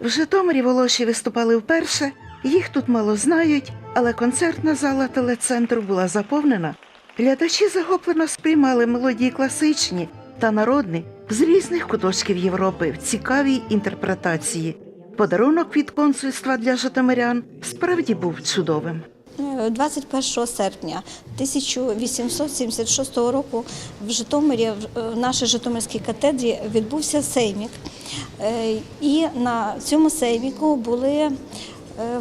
В Житомирі Волоші виступали вперше, їх тут мало знають, але концертна зала телецентру була заповнена. Глядачі захоплено сприймали мелодії класичні та народні з різних куточків Європи в цікавій інтерпретації. Подарунок від консульства для житомирян справді був чудовим. Е, 21 серпня 1876 року в Житомирі, в е, нашій Житомирській катедрі, відбувся сеймік. Е, І на цьому сейміку були е,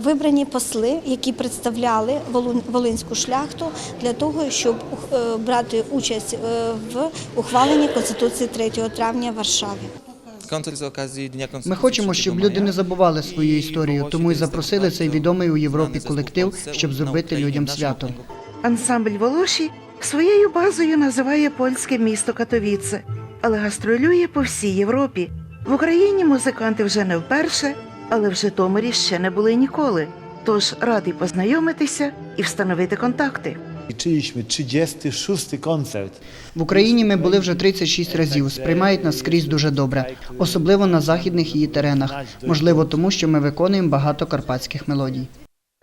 вибрані посли, які представляли Волин- Волинську шляхту для того, щоб е, брати участь е, в ухваленні Конституції 3 травня в Варшаві. Концерт з окazji Дня Конституції. Ми хочемо, щоб люди не забували свою історію, тому і запросили цей відомий у Європі колектив, щоб зробити людям свято. Ансамбль Волоші своєю базою називає польське місто Катовіце, але гастролює по всій Європі. В Україні музиканти вже не вперше, але в Житомирі ще не були ніколи. Тож радий познайомитися і встановити контакти. Liczyliśmy 36 koncert. В Україні ми були вже 36 разів. Сприймають нас скрізь дуже добре, особливо на західних її теренах. Можливо, тому що ми виконуємо багато карпатських мелодій.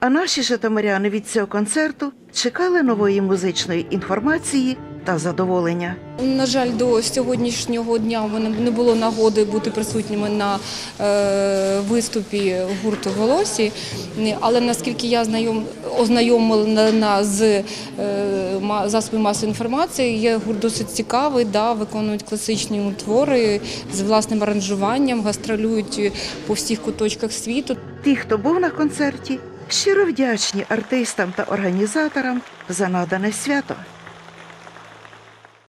А наші житомиряни від цього концерту чекали нової музичної інформації та задоволення. На жаль, до сьогоднішнього дня не було нагоди бути присутніми на е, виступі гурту Волосі. Але наскільки я знайом ознайомлена з е, засобів масової інформації, є гурт досить цікавий, да, виконують класичні твори з власним аранжуванням, гастролюють по всіх куточках світу. Ті, хто був на концерті, щиро вдячні артистам та організаторам за надане свято.